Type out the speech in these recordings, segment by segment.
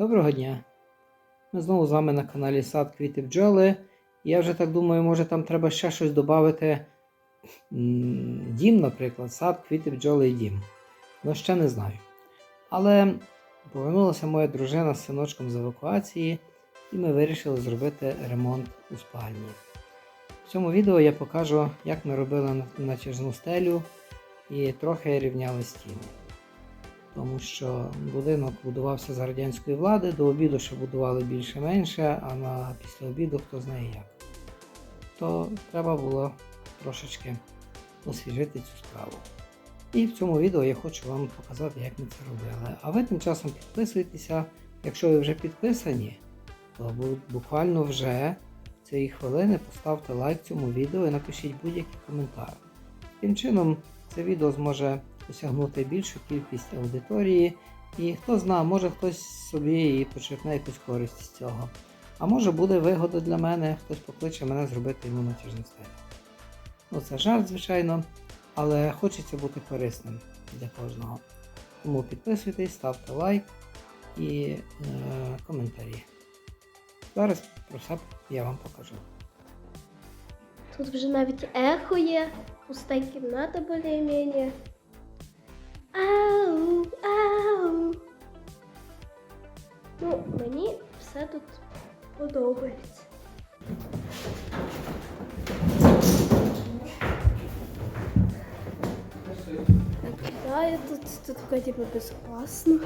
Доброго дня! Ми знову з вами на каналі Сад Квіти Бджоли. Я вже так думаю, може там треба ще щось додати. Дім, наприклад, сад, квіти, бджоли і дім. Ну, ще не знаю. Але повернулася моя дружина з синочком з евакуації, і ми вирішили зробити ремонт у спальні. В цьому відео я покажу, як ми робили натяжну стелю і трохи рівняли стіни тому що будинок будувався за радянської влади, до обіду ще будували більше-менше, а на після обіду хто знає як. То треба було трошечки освіжити цю справу. І в цьому відео я хочу вам показати, як ми це робили. А ви тим часом підписуйтеся. Якщо ви вже підписані, то буквально вже цієї хвилини поставте лайк цьому відео і напишіть будь-який коментар. Таким чином, це відео зможе осягнути більшу кількість аудиторії. І хто знає, може хтось собі і почерпне якусь користь з цього. А може буде вигода для мене, хтось покличе мене зробити йому натяжну стелю. Ну це жарт, звичайно, але хочеться бути корисним для кожного. Тому підписуйтесь, ставте лайк і е, коментарі. Зараз про все я вам покажу. Тут вже навіть ехо є, пуста кімната більш-менш. Подобається. Да, я тут, тут вроде бы безопасно.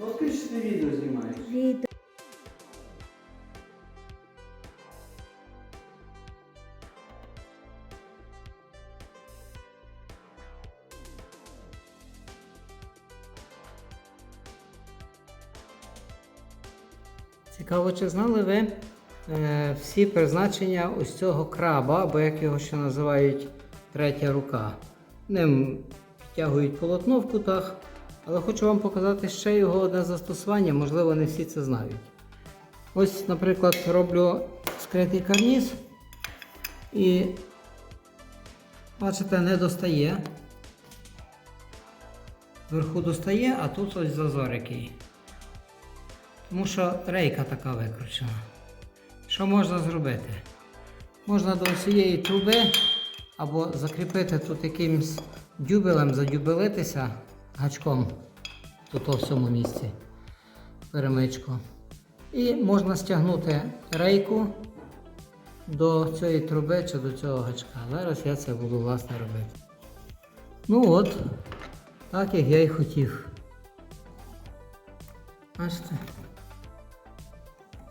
Фоткаєш ти відео знімаєш? Відео. Цікаво, чи знали ви е, всі призначення ось цього краба, або як його ще називають третя рука. Ним підтягують полотно в кутах, але хочу вам показати ще його одне застосування, можливо, не всі це знають. Ось, наприклад, роблю скритий карніз і, бачите, не достає. Вверху достає, а тут ось зазор який. Тому що рейка така викручена. Що можна зробити? Можна до цієї труби або закріпити тут якимсь дюбелем, задюбелитися гачком тут у всьому місці. Перемичку. І можна стягнути рейку до цієї труби чи до цього гачка. Зараз я це буду власне робити. Ну от, так як я і хотів. Бачите?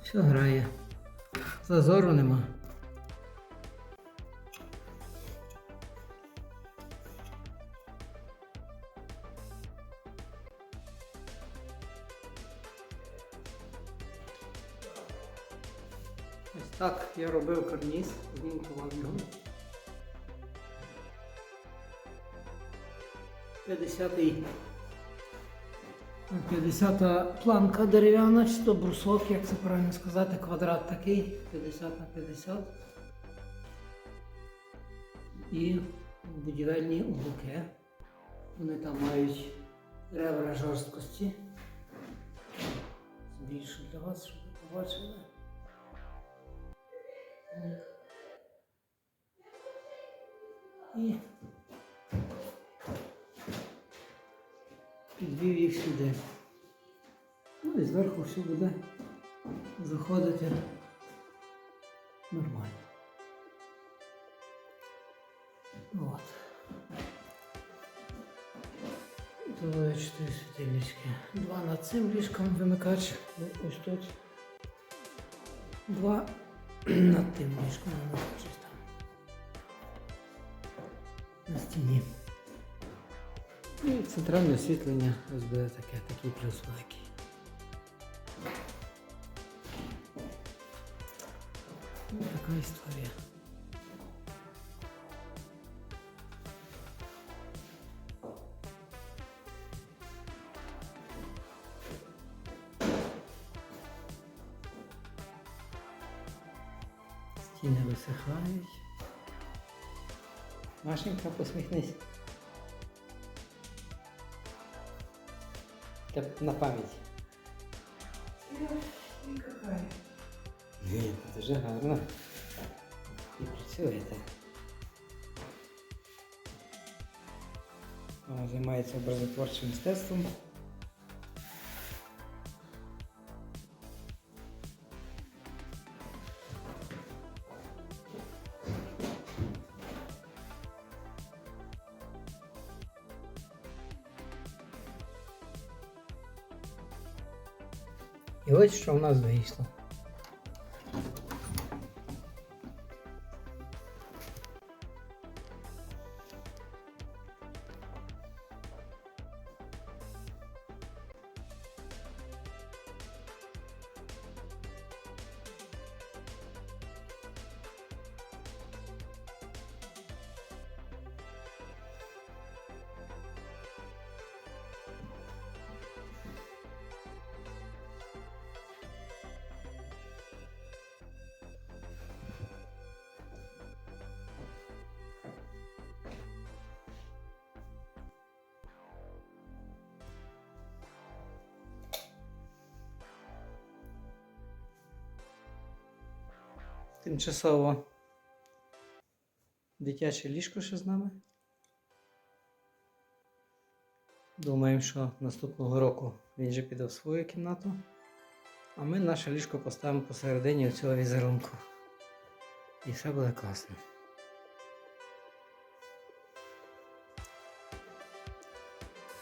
Все грає. Зазору нема. Так я робив карніз, знімку вам його. 50-й 50-та планка дерев'яна, чи то брусок, як це правильно сказати, квадрат такий, 50 на 50. І будівельні уголки. Вони там мають ребра жорсткості. Збільшу для вас, щоб ви побачили і підвів їх сюди. Ну і зверху все буде заходити нормально. От. Товаю 4 світильнички. Два над цим ліжком вимикач. Ось тут. Два над тим ліжком вимикач ось там. На стіні. І центральне освітлення ось буде таке, такий плюс великий. Ось така історія. Стіни висихають. Машенька, посміхнись. На пам'ять. Ні, це дуже гарно. І працюєте. Вона займається образотворчим мистецтвом. І ось що в нас вийшло. Тимчасово дитяче ліжко ще з нами. Думаємо, що наступного року він вже піде в свою кімнату. А ми наше ліжко поставимо посередині цього візерунку. І все буде класно.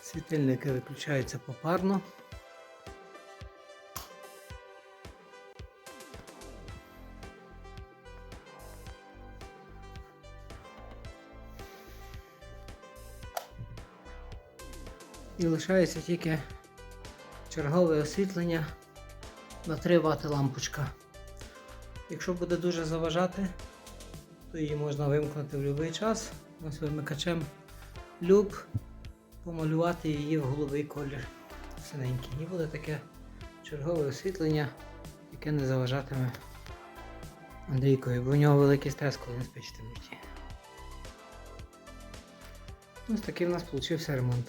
Світильники виключаються попарно. І лишається тільки чергове освітлення на 3 Вт лампочка. Якщо буде дуже заважати, то її можна вимкнути в будь-який час. Ось вимикачем люб, помалювати її в голубий колір синенький. І буде таке чергове освітлення, яке не заважатиме Андрійкові, бо у нього великий стрес, коли він спить в темноті. Ось такий в нас вийшов ремонт.